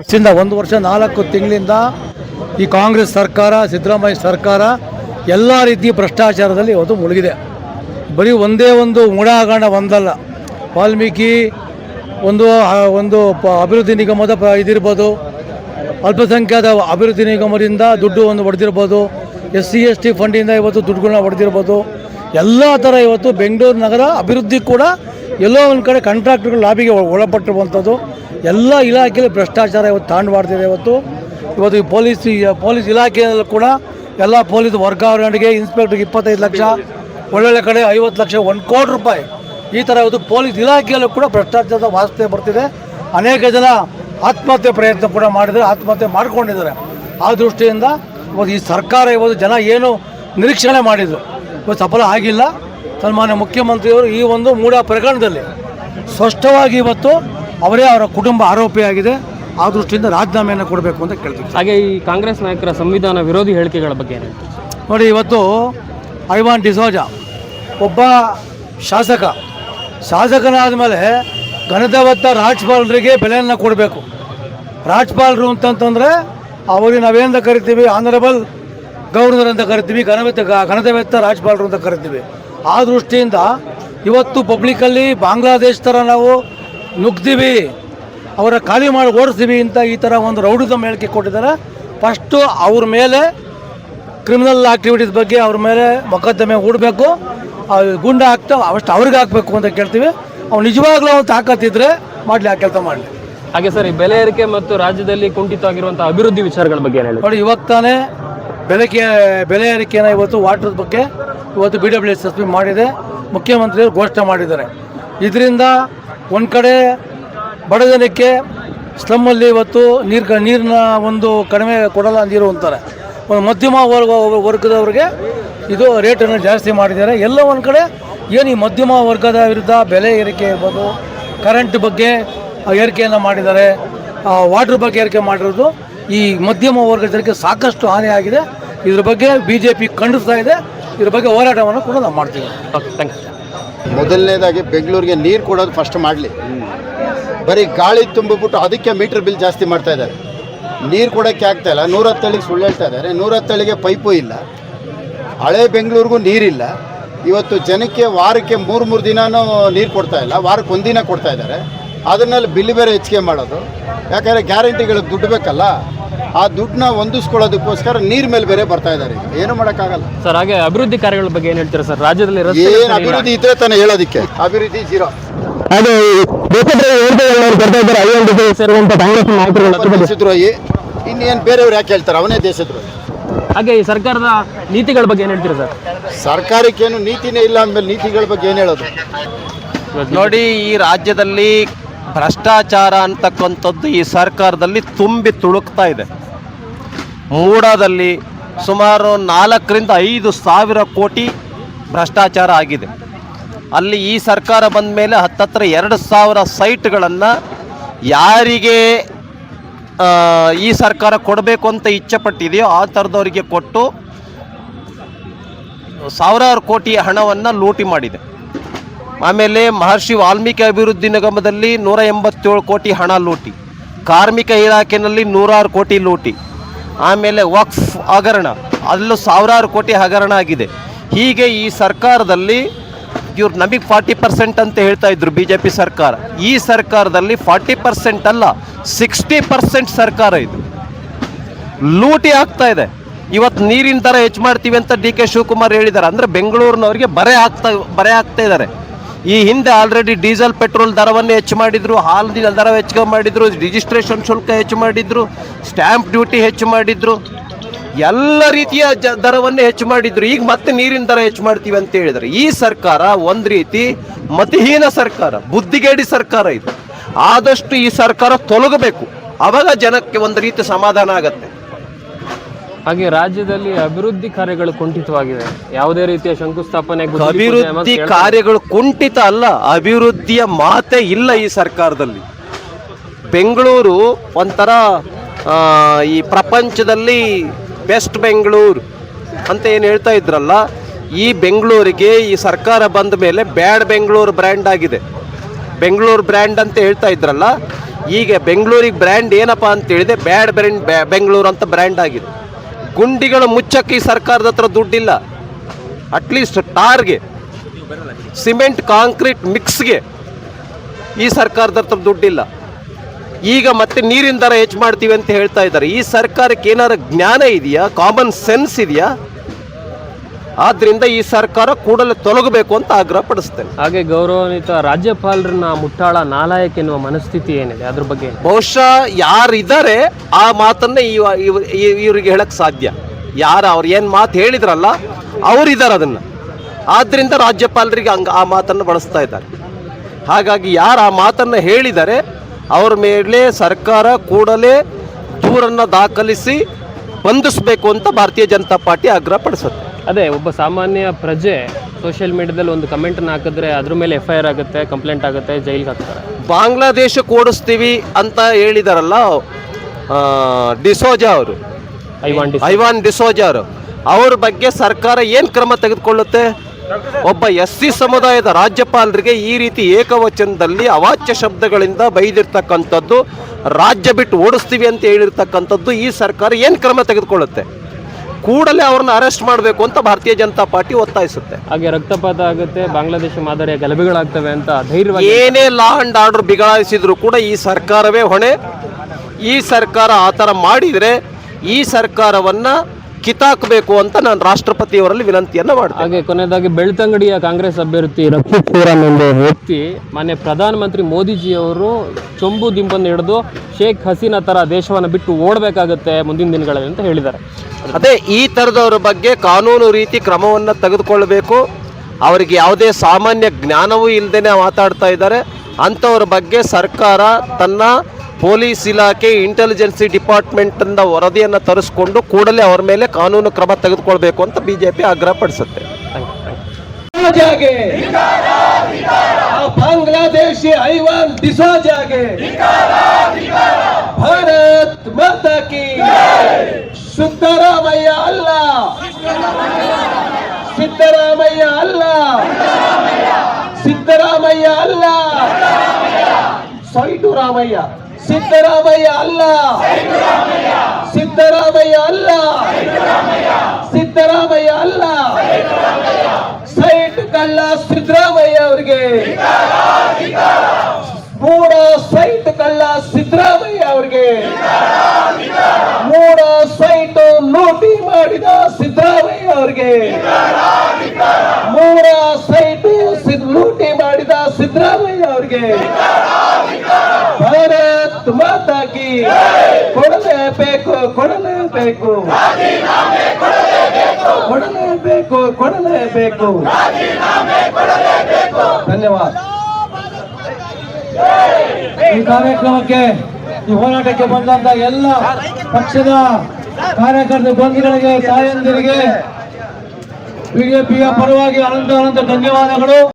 ವರ್ಷದಿಂದ ಒಂದು ವರ್ಷ, ನಾಲ್ಕು ತಿಂಗಳಿಂದ ಈ ಕಾಂಗ್ರೆಸ್ ಸರ್ಕಾರ, ಸಿದ್ದರಾಮಯ್ಯ ಸರ್ಕಾರ ಎಲ್ಲ ರೀತಿಯ ಭ್ರಷ್ಟಾಚಾರದಲ್ಲಿ ಇವತ್ತು ಮುಳುಗಿದೆ. ಬರೀ ಒಂದೇ ಒಂದು ಮೂಡಾಗಣ ಒಂದಲ್ಲ. ವಾಲ್ಮೀಕಿ ಒಂದು ಒಂದು ಅಭಿವೃದ್ಧಿ ನಿಗಮದ ಇದಿರ್ಬೋದು. ಅಲ್ಪಸಂಖ್ಯಾತ ಅಭಿವೃದ್ಧಿ ನಿಗಮದಿಂದ ದುಡ್ಡು ಒಂದು ಹೊಡೆದಿರ್ಬೋದು ಎಸ್ ಸಿ, ಎಸ್ ಟಿ ಫಂಡಿಂದ ಇವತ್ತು ದುಡ್ಡುಗಳನ್ನ ಹೊಡೆದಿರ್ಬೋದು ಎಲ್ಲ ಥರ ಇವತ್ತು ಬೆಂಗಳೂರು ನಗರ ಅಭಿವೃದ್ಧಿ ಕೂಡ ಎಲ್ಲೋ ಒಂದು ಕಡೆ ಕಾಂಟ್ರಾಕ್ಟ್ಗಳು ಒಳ- ಒಳಪಟ್ಟಿರುವಂಥದ್ದು. ಎಲ್ಲ ಇಲಾಖೆಯಲ್ಲಿ ಭ್ರಷ್ಟಾಚಾರ ಇವತ್ತು ತಾಂಡವಾಡ್ತಿದೆ ಇವತ್ತು. ಇವತ್ತು ಈ ಪೊಲೀಸ್ ಪೊಲೀಸ್ ಇಲಾಖೆಯಲ್ಲೂ ಕೂಡ ಎಲ್ಲ ಪೊಲೀಸ್ ವರ್ಗಾವಣೆಗೆ ಇನ್ಸ್ಪೆಕ್ಟರ್ಗೆ ಇಪ್ಪತ್ತೈದು ಲಕ್ಷ, ಒಳ್ಳೊಳ್ಳೆ ಕಡೆ ಐವತ್ತು ಲಕ್ಷ, ಒಂದು ಕೋಟಿ ರೂಪಾಯಿ ಈ ಥರ ಇವತ್ತು ಪೊಲೀಸ್ ಇಲಾಖೆಯಲ್ಲೂ ಕೂಡ ಭ್ರಷ್ಟಾಚಾರದ ವಾಸನೆ ಬರ್ತಿದೆ. ಅನೇಕ ಜನ ಆತ್ಮಹತ್ಯೆ ಪ್ರಯತ್ನ ಕೂಡ ಮಾಡಿದರೆ ಆತ್ಮಹತ್ಯೆ ಮಾಡ್ಕೊಂಡಿದ್ದಾರೆ. ಆ ದೃಷ್ಟಿಯಿಂದ ಇವತ್ತು ಈ ಸರ್ಕಾರ ಇವತ್ತು ಜನ ಏನು ನಿರೀಕ್ಷಣೆ ಮಾಡಿದರು, ಇವತ್ತು ಸಫಲ ಆಗಿಲ್ಲ. ಸನ್ಮಾನ್ಯ ಮುಖ್ಯಮಂತ್ರಿಯವರು ಈ ಒಂದು ಮೂಢ ಪ್ರಕರಣದಲ್ಲಿ ಸ್ಪಷ್ಟವಾಗಿ ಇವತ್ತು ಅವರೇ ಅವರ ಕುಟುಂಬ ಆರೋಪಿಯಾಗಿದೆ. ಆ ದೃಷ್ಟಿಯಿಂದ ರಾಜೀನಾಮೆಯನ್ನು ಕೊಡಬೇಕು ಅಂತ ಕೇಳ್ತೀವಿ ಹಾಗೆ ಈ ಕಾಂಗ್ರೆಸ್ ನಾಯಕರ ಸಂವಿಧಾನ ವಿರೋಧಿ ಹೇಳಿಕೆಗಳ ಬಗ್ಗೆ ಏನು ನೋಡಿ ಇವತ್ತು ಐವಾನ್ ಡಿಸೋಜ ಒಬ್ಬ ಶಾಸಕ. ಶಾಸಕನಾದ ಮೇಲೆ ಘನದೇವತ್ತ ರಾಜ್ಪಾಲರಿಗೆ ಬೆಲೆಯನ್ನು ಕೊಡಬೇಕು. ರಾಜ್ಪಾಲರು ಅಂತಂತಂದರೆ ಅವರಿಗೆ ನಾವೇನಂತ ಕರಿತೀವಿ? ಆನರಬಲ್ ಗವರ್ನರ್ ಅಂತ ಕರಿತೀವಿ ಘನವೆತ್ತ ಘನದೇವತ್ತ ರಾಜ್ಪಾಲರು ಅಂತ ಕರಿತೀವಿ. ಆ ದೃಷ್ಟಿಯಿಂದ ಇವತ್ತು ಪಬ್ಲಿಕಲ್ಲಿ ಬಾಂಗ್ಲಾದೇಶ್ ಥರ ನಾವು ನುಗ್ತೀವಿ ಅವರ ಖಾಲಿ ಮಾಡಿ ಓಡಿಸ್ತೀವಿ ಅಂತ ಈ ಥರ ಒಂದು ರೌಡಿಸಮ್ ಹೇಳಿಕೆ ಕೊಟ್ಟಿದ್ದಾರೆ. ಫಸ್ಟು ಅವ್ರ ಮೇಲೆ ಕ್ರಿಮಿನಲ್ ಆಕ್ಟಿವಿಟೀಸ್ ಬಗ್ಗೆ ಅವ್ರ ಮೇಲೆ ಮೊಕದ್ದಮೆ ಹೂಡಬೇಕು. ಗುಂಡ ಹಾಕ್ತಾ ಅವಷ್ಟು ಅವ್ರಿಗೆ ಹಾಕಬೇಕು ಅಂತ ಕೇಳ್ತೀವಿ. ಅವ್ನು ನಿಜವಾಗ್ಲೂ ಅವ್ನು ತಾಕತ್ತಿದ್ರೆ ಮಾಡಲಿ ಆ ಕೆಲಸ ಮಾಡಲಿ. ಹಾಗೆ ಸರ್ ಈ ಬೆಲೆ ಏರಿಕೆ ಮತ್ತು ರಾಜ್ಯದಲ್ಲಿ ಕುಂಠಿತವಾಗಿರುವಂಥ ಅಭಿವೃದ್ಧಿ ವಿಚಾರಗಳ ಬಗ್ಗೆ ಏನು ಹೇಳಿ ನೋಡಿ ಇವಾಗ ತಾನೇ ಬೆಲೆಗೆ ಬೆಲೆ ಏರಿಕೆನ ಇವತ್ತು ವಾಟರ್ ಬಗ್ಗೆ ಇವತ್ತು B W S S P ಮಾಡಿದೆ. ಮುಖ್ಯಮಂತ್ರಿಯವರು ಘೋಷಣೆ ಮಾಡಿದ್ದಾರೆ. ಇದರಿಂದ ಒಂದು ಕಡೆ ಬಡ ಜನಕ್ಕೆ ಸ್ಲಮ್ಮಲ್ಲಿ ಇವತ್ತು ನೀರು ನೀರಿನ ಒಂದು ಕಡಿಮೆ ಕೊಡಲ್ಲ ನೀರು ಅಂತಾರೆ. ಒಂದು ಮಧ್ಯಮ ವರ್ಗ ವರ್ಗದವ್ರಿಗೆ ಇದು ರೇಟನ್ನು ಜಾಸ್ತಿ ಮಾಡಿದ್ದಾರೆ. ಎಲ್ಲ ಒಂದು ಕಡೆ ಏನು ಈ ಮಧ್ಯಮ ವರ್ಗದ ವಿರುದ್ಧ ಬೆಲೆ ಏರಿಕೆ ಇರ್ಬೋದು ಕರೆಂಟ್ ಬಗ್ಗೆ ಏರಿಕೆಯನ್ನು ಮಾಡಿದ್ದಾರೆ ವಾಟ್ರ್ ಬಗ್ಗೆ ಏರಿಕೆ ಮಾಡಿರೋದು, ಈ ಮಧ್ಯಮ ವರ್ಗದ ಜನಕ್ಕೆ ಸಾಕಷ್ಟು ಹಾನಿಯಾಗಿದೆ. ಇದ್ರ ಬಗ್ಗೆ ಬಿ ಜೆ ಪಿ ಖಂಡಿಸ್ತಾ ಇದೆ. ಇದ್ರ ಬಗ್ಗೆ ಹೋರಾಟವನ್ನು ಕೂಡ ನಾವು ಮಾಡ್ತೀವಿ. ಓಕೆ ಥ್ಯಾಂಕ್ ಯು ಮೊದಲನೇದಾಗಿ ಬೆಂಗಳೂರಿಗೆ ನೀರು ಕೊಡೋದು ಫಸ್ಟ್ ಮಾಡಲಿ. ಬರೀ ಗಾಳಿ ತುಂಬಿಬಿಟ್ಟು ಅದಕ್ಕೆ ಮೀಟರ್ ಬಿಲ್ ಜಾಸ್ತಿ ಮಾಡ್ತಾ ಇದ್ದಾರೆ. ನೀರು ಕೊಡೋಕ್ಕೆ ಆಗ್ತಾ ಇಲ್ಲ. ನೂರತ್ತಳಿಗೆ ಸುಳ್ಳು ಹೇಳ್ತಾ ಇದ್ದಾರೆ. ನೂರತ್ತಳಿಗೆ ಪೈಪು ಇಲ್ಲ. ಹಳೆ ಬೆಂಗಳೂರಿಗೂ ನೀರಿಲ್ಲ. ಇವತ್ತು ಜನಕ್ಕೆ ವಾರಕ್ಕೆ ಮೂರು ಮೂರು ದಿನನೂ ನೀರು ಕೊಡ್ತಾ ಇಲ್ಲ. ವಾರಕ್ಕೆ ಒಂದಿನ ಕೊಡ್ತಾ ಇದ್ದಾರೆ. ಅದನ್ನೆಲ್ಲ ಬಿಲ್ ಬೇರೆ ಹೆಚ್ಚಿಗೆ ಮಾಡೋದು. ಯಾಕಂದರೆ ಗ್ಯಾರಂಟಿಗಳಿಗೆ ದುಡ್ಡು ಬೇಕಲ್ಲ ಆ ದುಡ್ಡನ್ನ ಹೊಂದಿಸ್ಕೊಳ್ಳೋದಕ್ಕೋಸ್ಕರ ನೀರು ಮೇಲೆ ಬೇರೆ ಬರ್ತಾ ಇದ್ದಾರೆ. ಈಗ ಏನು ಮಾಡೋಕ್ಕಾಗಲ್ಲ. ಸರ್ ಹಾಗೆ ಅಭಿವೃದ್ಧಿ ಕಾರ್ಯಗಳ ಬಗ್ಗೆ ಏನು ಹೇಳ್ತೀರಾ ಸರ್? ರಾಜ್ಯದಲ್ಲಿ ಏನು ಅಭಿವೃದ್ಧಿ ಇದ್ರೆ ತಾನೇ ಹೇಳೋದಕ್ಕೆ. ಅಭಿವೃದ್ಧಿ ಜೀರೋ ಅದು ಇದ್ದಾರೆ ಸೇರುವಂತ ಕಾಂಗ್ರೆಸ್ ನಾಯಕರುಗಳ. ದೇಶದ್ರೋಹಿ ಇನ್ನೇನು ಬೇರೆಯವ್ರು ಯಾಕೆ ಹೇಳ್ತಾರೆ? ಅವನೇ ದೇಶದ್ರೋಹಿ. ಹಾಗೆ ಈ ಸರ್ಕಾರದ ನೀತಿಗಳ ಬಗ್ಗೆ ಏನು ಹೇಳ್ತೀರಾ ಸರ್? ಸರ್ಕಾರಕ್ಕೇನು ನೀತಿನೇ ಇಲ್ಲ ಅಂದ್ಮೇಲೆ ನೀತಿಗಳ ಬಗ್ಗೆ ಏನು ಹೇಳೋದು? ನೋಡಿ ಈ ರಾಜ್ಯದಲ್ಲಿ ಭ್ರಷ್ಟಾಚಾರ ಅಂತಕ್ಕಂಥದ್ದು ಈ ಸರ್ಕಾರದಲ್ಲಿ ತುಂಬಿ ತುಳುಕ್ತಾ ಇದೆ. ಮೂಡಾದಲ್ಲಿ ಸುಮಾರು ನಾಲ್ಕರಿಂದ ಐದು ಸಾವಿರ ಕೋಟಿ ಭ್ರಷ್ಟಾಚಾರ ಆಗಿದೆ. ಅಲ್ಲಿ ಈ ಸರ್ಕಾರ ಬಂದ ಮೇಲೆ ಹತ್ತತ್ರ ಎರಡು ಸಾವಿರ ಸೈಟ್ಗಳನ್ನು ಯಾರಿಗೆ ಈ ಸರ್ಕಾರ ಕೊಡಬೇಕು ಅಂತ ಇಚ್ಛೆಪಟ್ಟಿದೆಯೋ ಆ ಥರದವರಿಗೆ ಕೊಟ್ಟು ಸಾವಿರಾರು ಕೋಟಿ ಹಣವನ್ನು ಲೂಟಿ ಮಾಡಿದೆ. ಆಮೇಲೆ ಮಹರ್ಷಿ ವಾಲ್ಮೀಕಿ ಅಭಿವೃದ್ಧಿ ನಿಗಮದಲ್ಲಿ ನೂರ ಎಂಬತ್ತೇಳು ಕೋಟಿ ಹಣ ಲೂಟಿ. ಕಾರ್ಮಿಕ ಇಲಾಖೆಯಲ್ಲಿ ನೂರಾರು ಕೋಟಿ ಲೂಟಿ. ಆಮೇಲೆ ವಕ್ಫ್ ಹಗರಣ, ಅಲ್ಲೂ ಸಾವಿರಾರು ಕೋಟಿ ಹಗರಣ ಆಗಿದೆ. ಹೀಗೆ ಈ ಸರ್ಕಾರದಲ್ಲಿ ಇವ್ರು ನಮಗೆ ಫಾರ್ಟಿ ಪರ್ಸೆಂಟ್ ಅಂತ ಹೇಳ್ತಾ ಇದ್ರು ಬಿ ಜೆ ಪಿ ಸರ್ಕಾರ. ಈ ಸರ್ಕಾರದಲ್ಲಿ ಫಾರ್ಟಿ ಪರ್ಸೆಂಟ್ ಅಲ್ಲ, ಸಿಕ್ಸ್ಟಿ ಪರ್ಸೆಂಟ್ ಸರ್ಕಾರ ಇದು. ಲೂಟಿ ಆಗ್ತಾ ಇದೆ. ಇವತ್ತು ನೀರಿನ ದರ ಹೆಚ್ಚು ಮಾಡ್ತೀವಿ ಅಂತ ಡಿ ಕೆ ಶಿವಕುಮಾರ್ ಹೇಳಿದ್ದಾರೆ ಅಂದರೆ ಬೆಂಗಳೂರಿನವರಿಗೆ ಬರೆ ಆಗ್ತಾ ಬರೆ ಆಗ್ತಾ ಇದ್ದಾರೆ ಈ ಹಿಂದೆ ಆಲ್ರೆಡಿ ಡೀಸೆಲ್ ಪೆಟ್ರೋಲ್ ದರವನ್ನು ಹೆಚ್ಚು ಮಾಡಿದ್ರು ಹಾಲಿನ ದರ ಹೆಚ್ಚು ಮಾಡಿದ್ರು ರಿಜಿಸ್ಟ್ರೇಷನ್ ಶುಲ್ಕ ಹೆಚ್ಚು ಮಾಡಿದ್ರು ಸ್ಟ್ಯಾಂಪ್ ಡ್ಯೂಟಿ ಹೆಚ್ಚು ಮಾಡಿದ್ರು, ಎಲ್ಲ ರೀತಿಯ ಜ ದರವನ್ನು ಹೆಚ್ಚು ಮಾಡಿದ್ರು. ಈಗ ಮತ್ತೆ ನೀರಿನ ದರ ಹೆಚ್ಚು ಮಾಡ್ತೀವಿ ಅಂತ ಹೇಳಿದ್ರೆ, ಈ ಸರ್ಕಾರ ಒಂದು ರೀತಿ ಮತಿಹೀನ ಸರ್ಕಾರ, ಬುದ್ಧಿಗೇಡಿ ಸರ್ಕಾರ ಇದು. ಆದಷ್ಟು ಈ ಸರ್ಕಾರ ತೊಲಗಬೇಕು. ಅವಾಗ ಜನಕ್ಕೆ ಒಂದು ರೀತಿ ಸಮಾಧಾನ ಆಗತ್ತೆ. ಹಾಗೆ ರಾಜ್ಯದಲ್ಲಿ ಅಭಿವೃದ್ಧಿ ಕಾರ್ಯಗಳು ಕುಂಠಿತವಾಗಿದೆ ಯಾವುದೇ ರೀತಿಯ ಶಂಕುಸ್ಥಾಪನೆ ಅಭಿವೃದ್ಧಿ ಕಾರ್ಯಗಳು ಕುಂಠಿತ ಅಲ್ಲ ಅಭಿವೃದ್ಧಿಯ ಮಾತೇ ಇಲ್ಲ ಈ ಸರ್ಕಾರದಲ್ಲಿ. ಬೆಂಗಳೂರು ಒಂಥರ ಈ ಪ್ರಪಂಚದಲ್ಲಿ ಬೆಸ್ಟ್ ಬೆಂಗಳೂರು ಅಂತ ಏನು ಹೇಳ್ತಾ ಇದ್ರಲ್ಲ ಈ ಬೆಂಗಳೂರಿಗೆ ಈ ಸರ್ಕಾರ ಬಂದ ಮೇಲೆ ಬ್ಯಾಡ್ ಬೆಂಗಳೂರು ಬ್ರ್ಯಾಂಡ್ ಆಗಿದೆ. ಬೆಂಗಳೂರು ಬ್ರ್ಯಾಂಡ್ ಅಂತ ಹೇಳ್ತಾ ಇದ್ರಲ್ಲ ಈಗ ಬೆಂಗಳೂರಿಗೆ ಬ್ರ್ಯಾಂಡ್ ಏನಪ್ಪ ಅಂತ ಹೇಳಿದೆ ಬ್ಯಾಡ್ ಬ್ರ್ಯಾಂಡ್ ಬೆಂಗಳೂರು ಅಂತ ಬ್ರ್ಯಾಂಡ್ ಆಗಿದೆ. ಗುಂಡಿಗಳು ಮುಚ್ಚಕ್ಕೆ ಈ ಸರ್ಕಾರದ ಹತ್ರ ದುಡ್ಡಿಲ್ಲ. ಅಟ್ಲೀಸ್ಟ್ ಟಾರ್ಗೆ, ಸಿಮೆಂಟ್, ಕಾಂಕ್ರೀಟ್ ಮಿಕ್ಸ್ಗೆ ಈ ಸರ್ಕಾರದ ಹತ್ರ ದುಡ್ಡಿಲ್ಲ. ಈಗ ಮತ್ತೆ ನೀರಿನ ದರ ಹೆಚ್ಚು ಮಾಡ್ತೀವಿ ಅಂತ ಹೇಳ್ತಾ ಇದ್ದಾರೆ. ಈ ಸರ್ಕಾರಕ್ಕೆ ಏನಾರು ಜ್ಞಾನ ಇದೆಯಾ? ಕಾಮನ್ ಸೆನ್ಸ್ ಇದೆಯಾ? ಆದ್ರಿಂದ ಈ ಸರ್ಕಾರ ಕೂಡಲೇ ತೊಲಗಬೇಕು ಅಂತ ಆಗ್ರಹ ಪಡಿಸ್ತೇನೆ. ಹಾಗೆ ಗೌರವಾನ್ವಿತ ರಾಜ್ಯಪಾಲರನ್ನ ಮುಟ್ಟಾಳ ನಾಲಾಯಕ್ ಎನ್ನುವ ಮನಸ್ಥಿತಿ ಏನಿದೆ? ಅದ್ರ ಬಗ್ಗೆ ಬಹುಶಃ ಯಾರಿದ್ದಾರೆ ಆ ಮಾತನ್ನ ಇವ- ಇವ- ಇವ್- ಇವ್ರಿಗೆ ಹೇಳಕ್ ಸಾಧ್ಯ. ಯಾರು ಅವ್ರು ಏನು ಮಾತು ಹೇಳಿದ್ರಲ್ಲ ಅವರಿದ್ದಾರೆ ಅದನ್ನ. ಆದ್ರಿಂದ ರಾಜ್ಯಪಾಲರಿಗೆ ಹಂಗ ಆ ಮಾತನ್ನು ಬಳಸ್ತಾ ಇದ್ದಾರೆ. ಹಾಗಾಗಿ ಯಾರು ಆ ಮಾತನ್ನು ಹೇಳಿದ್ದಾರೆ ಅವ್ರ ಮೇಲೆ ಸರ್ಕಾರ ಕೂಡಲೇ ದೂರನ್ನ ದಾಖಲಿಸಿ ಬಂಧಿಸಬೇಕು ಅಂತ ಭಾರತೀಯ ಜನತಾ ಪಾರ್ಟಿ ಆಗ್ರಹ ಪಡಿಸುತ್ತೆ. ಅದೇ ಒಬ್ಬ ಸಾಮಾನ್ಯ ಪ್ರಜೆ ಸೋಷಿಯಲ್ ಮೀಡಿಯಾದಲ್ಲಿ ಒಂದು ಕಮೆಂಟನ್ನು ಹಾಕಿದ್ರೆ ಅದ್ರ ಮೇಲೆ ಎಫ್ ಐ ಆರ್ ಆಗುತ್ತೆ ಕಂಪ್ಲೇಂಟ್ ಆಗುತ್ತೆ ಜೈಲ್ಗೆ ಹಾಕ್ತಾರೆ. ಬಾಂಗ್ಲಾದೇಶಕ್ಕೆ ಓಡಿಸ್ತೀವಿ ಅಂತ ಹೇಳಿದಾರಲ್ಲ ಡಿಸೋಜಾ ಅವರು. ಐವಾನ್ ಐವಾನ್ ಡಿಸೋಜಾ ಅವರು. ಅವ್ರ ಬಗ್ಗೆ ಸರ್ಕಾರ ಏನು ಕ್ರಮ ತೆಗೆದುಕೊಳ್ಳುತ್ತೆ? ಒಬ್ಬ ಎಸ್ ಸಿ ಸಮುದಾಯದ ರಾಜ್ಯಪಾಲರಿಗೆ ಈ ರೀತಿ ಏಕವಚನದಲ್ಲಿ ಅವಾಚ್ಯ ಶಬ್ದಗಳಿಂದ ಬೈದಿರ್ತಕ್ಕಂಥದ್ದು ರಾಜ್ಯ ಬಿಟ್ಟು ಓಡಿಸ್ತೀವಿ ಅಂತ ಹೇಳಿರ್ತಕ್ಕಂಥದ್ದು ಈ ಸರ್ಕಾರ ಏನು ಕ್ರಮ ತೆಗೆದುಕೊಳ್ಳುತ್ತೆ? ಕೂಡಲೇ ಅವ್ರನ್ನ ಅರೆಸ್ಟ್ ಮಾಡಬೇಕು ಅಂತ ಭಾರತೀಯ ಜನತಾ ಪಾರ್ಟಿ ಒತ್ತಾಯಿಸುತ್ತೆ. ಹಾಗೆ ರಕ್ತಪಾತ ಆಗುತ್ತೆ ಬಾಂಗ್ಲಾದೇಶ ಮಾದರಿಯ ಗಲಭೆಗಳಾಗ್ತವೆ ಅಂತ ಧೈರ್ಯವಾಗಿ ಏನೇ ಲಾ ಅಂಡ್ ಆರ್ಡರ್ ಬಿಗಡಾಯಿಸಿದ್ರು ಕೂಡ ಈ ಸರ್ಕಾರವೇ ಹೊಣೆ. ಈ ಸರ್ಕಾರ ಆ ಥರ ಮಾಡಿದರೆ ಈ ಸರ್ಕಾರವನ್ನ ಕಿತಾಕಬೇಕು ಅಂತ ನಾನು ರಾಷ್ಟ್ರಪತಿಯವರಲ್ಲಿ ವಿನಂತಿಯನ್ನ ಮಾಡ್ತೇನೆ. ಹಾಗೆ ಕೊನೆಯದಾಗಿ ಬೆಳ್ತಂಗಡಿಯ ಕಾಂಗ್ರೆಸ್ ಅಭ್ಯರ್ಥಿ ರಕ್ಷಿತ್ ಸೂರನ್ ಎಂಬ ವ್ಯಕ್ತಿ ಮಾನ್ಯ ಪ್ರಧಾನಮಂತ್ರಿ ಮೋದಿಜಿಯವರು ಚೊಂಬು ದಿಂಬನ್ನು ಹಿಡಿದು ಶೇಖ್ ಹಸೀನಾ ತರ ದೇಶವನ್ನು ಬಿಟ್ಟು ಓಡಬೇಕಾಗುತ್ತೆ ಮುಂದಿನ ದಿನಗಳಲ್ಲಿ ಅಂತ ಹೇಳಿದ್ದಾರೆ. ಅದೇ ಈ ಥರದವ್ರ ಬಗ್ಗೆ ಕಾನೂನು ರೀತಿ ಕ್ರಮವನ್ನು ತೆಗೆದುಕೊಳ್ಬೇಕು ಅವರಿಗೆ ಯಾವುದೇ ಸಾಮಾನ್ಯ ಜ್ಞಾನವೂ ಇಲ್ಲದೇನೆ ಮಾತಾಡ್ತಾ ಇದ್ದಾರೆ. ಅಂಥವ್ರ ಬಗ್ಗೆ ಸರ್ಕಾರ ತನ್ನ ಪೊಲೀಸ್ ಇಲಾಖೆ ಇಂಟೆಲಿಜೆನ್ಸಿ ಡಿಪಾರ್ಟ್ಮೆಂಟಿಂದ ವರದಿಯನ್ನು ತರಿಸ್ಕೊಂಡು ಕೂಡಲೇ ಅವರ ಮೇಲೆ ಕಾನೂನು ಕ್ರಮ ತೆಗೆದುಕೊಳ್ಬೇಕು ಅಂತ B J P Bangladeshi Ivan ದಿಸೋಜಾಗೆ Bharat ಮತಕಿ ಸಿದ್ದರಾಮಯ್ಯ ಅಲ್ಲ. ಸಿದ್ದರಾಮಯ್ಯ ಅಲ್ಲ. ಸಿದ್ದರಾಮಯ್ಯ ಅಲ್ಲ. ಸೈಟು ರಾಮಯ್ಯ. ಸಿದ್ದರಾಮಯ್ಯ ಅಲ್ಲ. ಸಿದ್ದರಾಮಯ್ಯ ಅಲ್ಲ. ಸಿದ್ದರಾಮಯ್ಯ ಅಲ್ಲ. ಸೈಟ್ ಕಳ್ಳ ಸಿದ್ದರಾಮಯ್ಯ ಅವರಿಗೆ. ಮೂಡ ಸೈಟ್ ಕಳ್ಳ ಸಿದ್ದರಾಮಯ್ಯ ಅವರಿಗೆ. ಮೂಡ ಸೈಟ್ ಲೂಟಿ ಮಾಡಿದ ಸಿದ್ದರಾಮಯ್ಯ ಅವರಿಗೆ. ಮೂಡ ಸೈಟ್ ಲೂಟಿ ಮಾಡಿದ ಸಿದ್ದರಾಮಯ್ಯ ಅವರಿಗೆ. ಭಾರತ್ ಕೊಡಲೇಬೇಕು ಕೊಡಲೇಬೇಕು ಕೊಡಲೇಬೇಕು ಕೊಡಲೇಬೇಕು ಧನ್ಯವಾದ. ಈ ಕಾರ್ಯಕ್ರಮಕ್ಕೆ, ಈ ಹೋರಾಟಕ್ಕೆ ಬಂದಂತ ಎಲ್ಲ ಪಕ್ಷದ ಕಾರ್ಯಕರ್ತ ಬಂಧುಗಳಿಗೆ, ತಾಯಂದಿರಿಗೆ, ಬಿಜೆಪಿಯ ಪರವಾಗಿ ಅನಂತ ಅನಂತ ಧನ್ಯವಾದಗಳು.